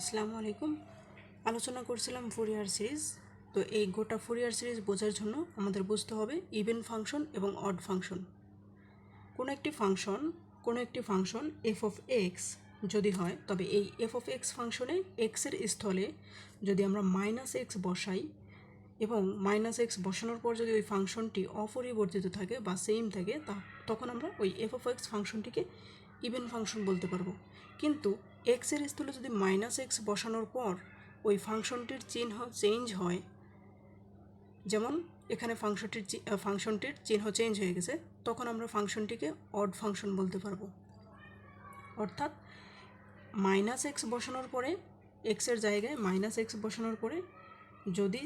আসসালামু আলাইকুম। আলোচনা করছিলাম ফুরিয়ার সিরিজ তো এই গোটা ফুরিয়ার সিরিজ বোঝার জন্য আমাদের বুঝতে হবে ইভেন ফাংশন এবং অড ফাংশন কোনো একটি ফাংশন কোনো একটি ফাংশন এফ অফ এক্স যদি হয়, তবে এই এফ অফ এক্স ফাংশনে এক্সের স্থলে যদি আমরা মাইনাস এক্স বসাই এবং মাইনাস এক্স বসানোর পর যদি ওই ফাংশনটি অপরিবর্তিত থাকে বা সেম থাকে, তা তখন আমরা ওই এফ অফ এক্স ফাংশনটিকে ইভেন ফাংশন বলতে পারব। কিন্তু এক্সের স্থলে যদি মাইনাস এক্স বসানোর পর ওই ফাংশনটির চিহ্ন চেঞ্জ হয়, যেমন এখানে ফাংশনটির ফাংশনটির চিহ্ন চেঞ্জ হয়ে গেছে, তখন আমরা ফাংশনটিকে অড ফাংশন বলতে পারব। অর্থাৎ মাইনাস এক্স বসানোর পরে এক্সের জায়গায় মাইনাস এক্স বসানোর পরে যদি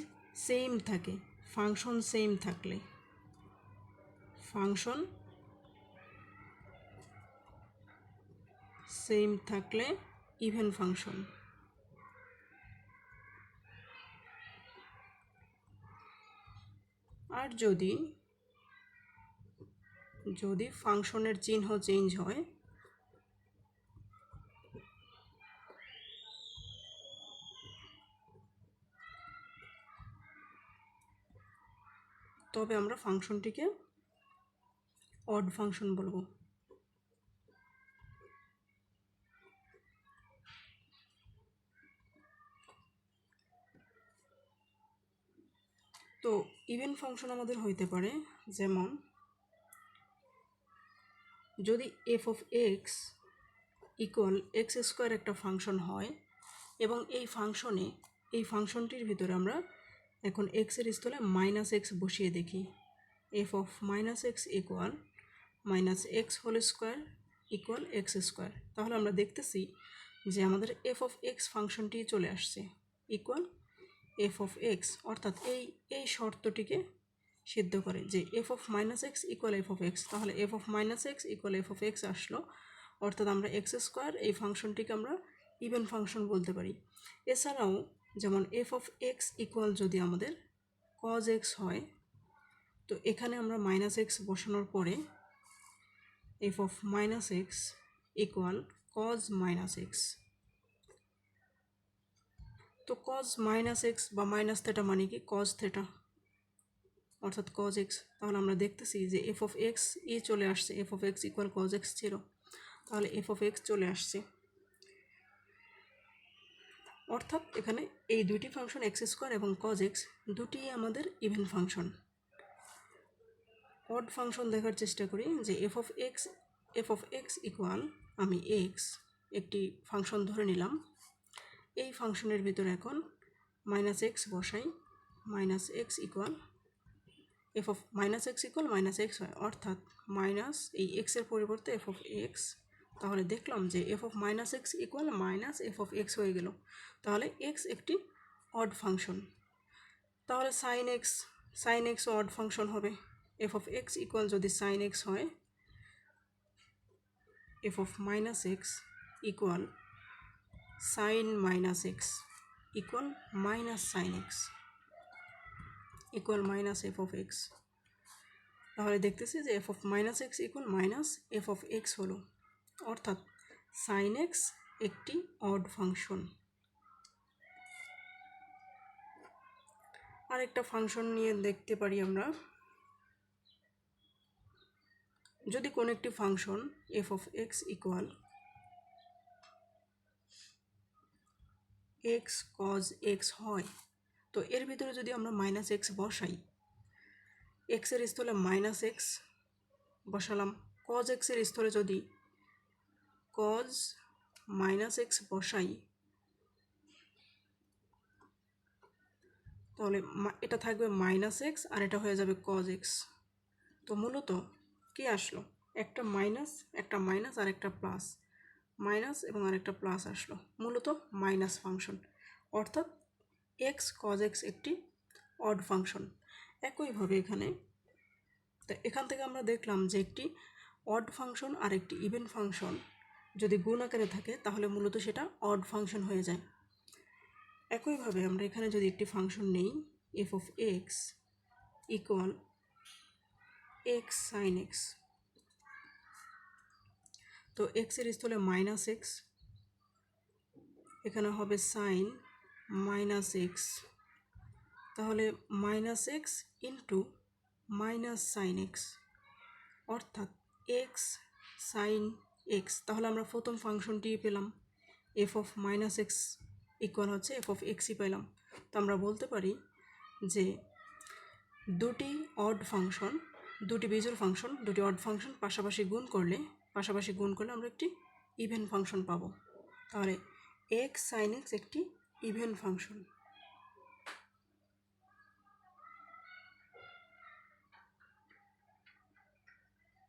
সেম থাকে ফাংশন সেম থাকলে ফাংশন সেম থাকলে ইভেন ফাংশন আর যদি যদি ফাংশনের চিহ্ন চেঞ্জ হয়, তবে আমরা ফাংশনটিকে অড ফাংশন বলব। তো ইভেন ফাংশন আমাদের হইতে পারে, যেমন যদি f of x equal x square একটা ফাংশন হয়, এবং এই ফাংশনে এই ফাংশনটির ভিতরে আমরা এখন এক্সের স্থলে মাইনাস এক্স বসিয়ে দেখি। F of minus x equal minus x whole square equal x square তাহলে আমরা দেখতেছি যে আমাদের এফ অফ এক্স ফাংশনটি চলে আসছে ইকুয়াল এফ অফ এক্স অর্থাৎ এই এই শর্তটিকে সিদ্ধ করে যে f of minus x equal f of x তাহলে f of minus x equal f of x আসলো। অর্থাৎ আমরা এক্স স্কোয়ার এই ফাংশনটিকে আমরা ইভেন ফাংশন বলতে পারি। এছাড়াও যেমন এফ অফ এক্স ইকুয়াল যদি আমাদের কজ এক্স হয়, তো এখানে আমরা মাইনাস এক্স বসানোর পরে f of minus x equal cos minus x তো কজ মাইনাস এক্স বা মাইনাস থেটা মানে কি? কজ থেটা অর্থাৎ কজ এক্স তাহলে আমরা দেখতেছি যে এফ অফ এক্স ই চলে আসছে f of x equal cos x ছিল তাহলে এফ অফ এক্স চলে আসছে। অর্থাৎ এখানে এই দুইটি ফাংশন এক্স স্কোয়ার এবং কজ এক্স দুটি আমাদের ইভেন ফাংশন অড ফাংশন দেখার চেষ্টা করি যে f of x f of x equal আমি এক্স একটি ফাংশন ধরে নিলাম। এই ফাংশনের ভিতরে এখন মাইনাস এক্স বসাই minus x equal f of minus x equal minus x হয়। অর্থাৎ মাইনাস এই এক্সের পরিবর্তে এফ অফ এক্স তাহলে দেখলাম যে f of minus x equal minus f of x হয়ে গেল। তাহলে এক্স একটি অড ফাংশন তাহলে sine x sine x odd function হবে। এফ অফ এক্স ইকুয়াল যদি সাইন এক্স হয় f of minus x equal sine minus x equal minus sine x equal minus f of x তাহলে দেখতেছি যে f of minus x equal minus f of x হলো। অর্থাৎ sine x একটি odd function আরেকটা function নিয়ে দেখতে পারি আমরা। যদি কোনো একটি function f of x equal x cos x হয়, তো এর ভিতরে যদি আমরা মাইনাস এক্স বসাই এক্সের স্থলে মাইনাস এক্স বসালাম কজ এক্সের স্থলে যদি কজ মাইনাস এক্স বসাই, তাহলে এটা থাকবে মাইনাস এক্স আর এটা হয়ে যাবে কজ এক্স তো মূলত কি আসলো? একটা মাইনাস একটা মাইনাস আর একটা প্লাস মাইনাস এবং আরেকটা প্লাস আসলো। মূলত মাইনাস ফাংশন। অর্থাৎ এক্স কজ এক্স একটি অড ফাংশন। একইভাবে এখানে তো এখান থেকে আমরা দেখলাম যে একটি অড ফাংশন আর একটি ইভেন ফাংশন যদি গুণ আকারে থাকে, তাহলে মূলত সেটা অড ফাংশন হয়ে যায়। একইভাবে আমরা এখানে যদি একটি ফাংশন নেই f of x equal x sine x তো এক্সের স্থলে মাইনাস এক্স এখানে হবে সাইন মাইনাস এক্স তাহলে minus x into minus sine x অর্থাৎ এক্স সাইন এক্স তাহলে আমরা প্রথম ফাংশনটি পেলাম f of minus x equal হচ্ছে এফ অফ এক্সই পেলাম। তো আমরা বলতে পারি যে দুটি অড ফাংশন দুটি বিজোড় ফাংশন দুটি অড ফাংশন পাশাপাশি গুণ করলে পাশাপাশি গুণ করলে আমরা একটি ইভেন ফাংশন পাবো। তাহলে এক্স সাইন এক্স একটি ইভেন ফাংশন